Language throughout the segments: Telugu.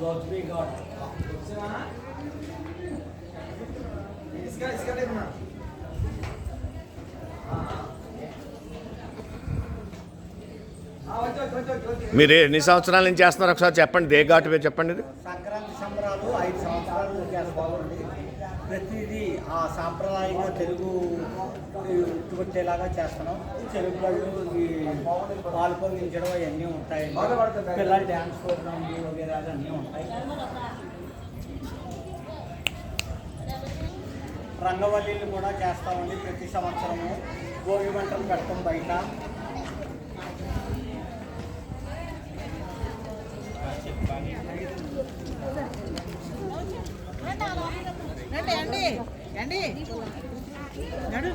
God be God. Iska iska dekna. మీరు ఎన్ని సంవత్సరాల నుంచి చేస్తున్నారు? ఒకసారి చెప్పండి. దే ఘాటు పేరు చెప్పండి ఇది. సంక్రాంతి సంబరాలు ఐదు సంవత్సరాలు చేస్తామండి ప్రతిదీ ఆ సాంప్రదాయంగా తెలుగు ఉట్టుకొట్టేలాగా చేస్తున్నాం. తెలుగు వాళ్ళు పాల్పొందించడం పాలు పొందించడం అవన్నీ ఉంటాయి. పిల్లల డ్యాన్స్ ప్రోగ్రామ్ వగేరా అన్నీ ఉంటాయి. రంగవల్లిలు కూడా చేస్తామండి ప్రతి సంవత్సరము. భోగి మంటలు పెడతాం బయట. రండి అండి అండి నడు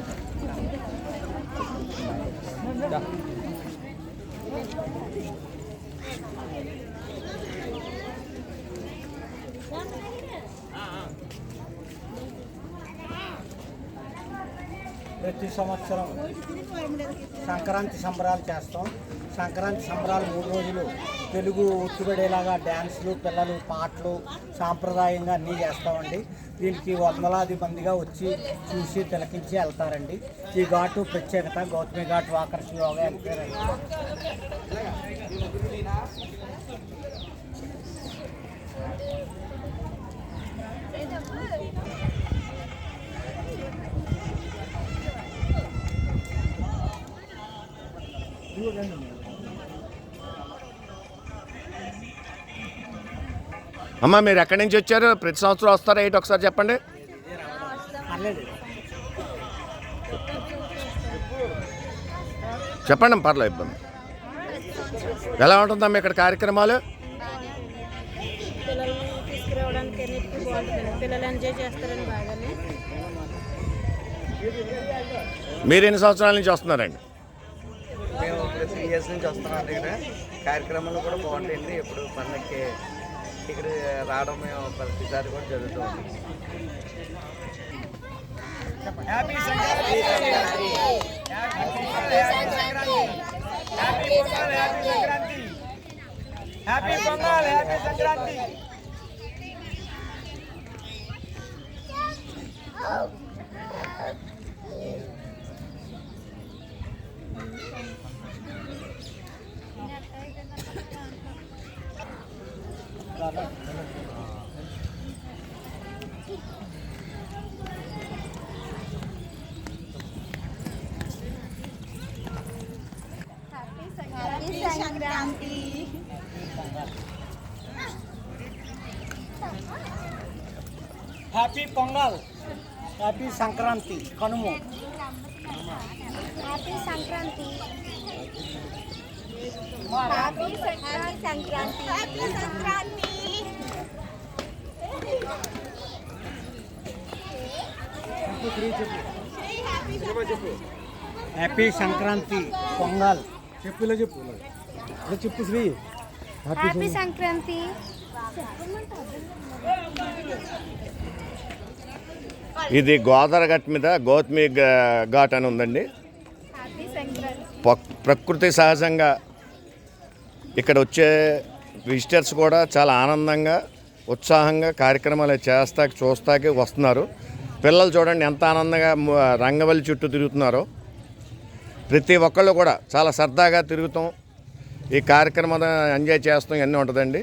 ప్రతి సంవత్సరం సంక్రాంతి సంబరాలు చేస్తాం. సంక్రాంతి సంబరాలు మూడు రోజులు. తెలుగు ఉట్టుబడేలాగా డ్యాన్సులు పిల్లలు పాటలు సాంప్రదాయంగా అన్నీ చేస్తామండి. దీనికి వందలాది మందిగా వచ్చి చూసి తిలకించి వెళ్తారండి. ఈ ఘాటు ప్రత్యేకత గౌతమి ఘాట్ వాకర్స్ యోగా అమ్మ మీరు ఎక్కడి నుంచి వచ్చారు? ప్రతి సంవత్సరం వస్తారా? ఏంటి ఒకసారి చెప్పండి. చెప్పండి పర్లేదు ఇబ్బంది. ఎలా ఉంటుందమ్మా ఇక్కడ కార్యక్రమాలు? మీరు ఎన్ని సంవత్సరాల నుంచి వస్తున్నారండి? ఇయర్స్ నుంచి వస్తున్నాం ఇక్కడ. కార్యక్రమాలు కూడా బాగుంటాయండి. ఇప్పుడు పండగకి ఇక్కడ రావడం మేము ప్రతిసారి కూడా జరుగుతూ ఉంది happy Pongal happy Sankranti happy Sankranti happy Pongal happy Sankranti Kanumu happy Sankranti happy Sankranti happy Sankranti happy Sankranti Pongal చెప్పులో చెప్పు చెప్పు శ్రీ హ్యాపీ సంక్రాంతి ఇది గోదావరి గట్ మీద గౌతమి ఘాట్ అని ఉందండి. ప్రకృతి సహజంగా ఇక్కడ వచ్చే విజిటర్స్ కూడా చాలా ఆనందంగా ఉత్సాహంగా కార్యక్రమాలు చేస్తాకి చూస్తాకి వస్తున్నారు. పిల్లలు చూడండి ఎంత ఆనందంగా రంగవల్లి చుట్టూ తిరుగుతున్నారో. ప్రతి ఒక్కళ్ళు కూడా చాలా సరదాగా తిరుగుతాం. ఈ కార్యక్రమం ఎంజాయ్ చేస్తాం ఇవన్నీ ఉంటుందండి.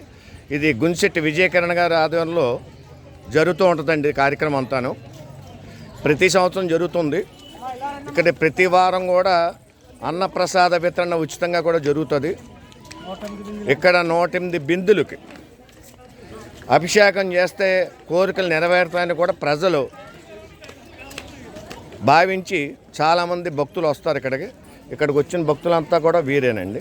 ఇది గుంశెట్టి విజయకిరణ్ గారి ఆధ్వర్యంలో జరుగుతూ ఉంటుందండి కార్యక్రమం అంతాను. ప్రతి సంవత్సరం జరుగుతుంది. ఇక్కడ ప్రతి వారం కూడా అన్నప్రసాద వితరణ ఉచితంగా కూడా జరుగుతుంది. ఇక్కడ నూట ఎనిమిది బిందులకి అభిషేకం చేస్తే కోరికలు నెరవేరుతాయని కూడా ప్రజలు భావించి చాలామంది భక్తులు వస్తారు ఇక్కడికి. ఇక్కడికి వచ్చిన భక్తులంతా కూడా వీరేనండి.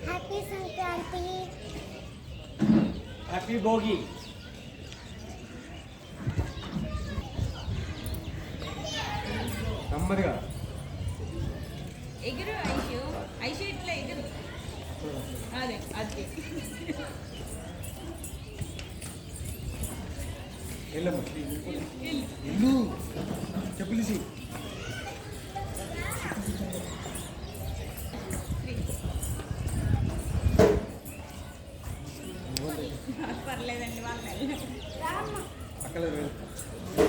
హ్యాపీ సంక్రాంతి హ్యాపీ భోగి నెమ్మదిగా ఎగురు ఐషు ఐషు ఇట్లా ఎగురు అదే అది వెళ్ళమ్మ ఇల్లు చెప్పులిసి Yeah.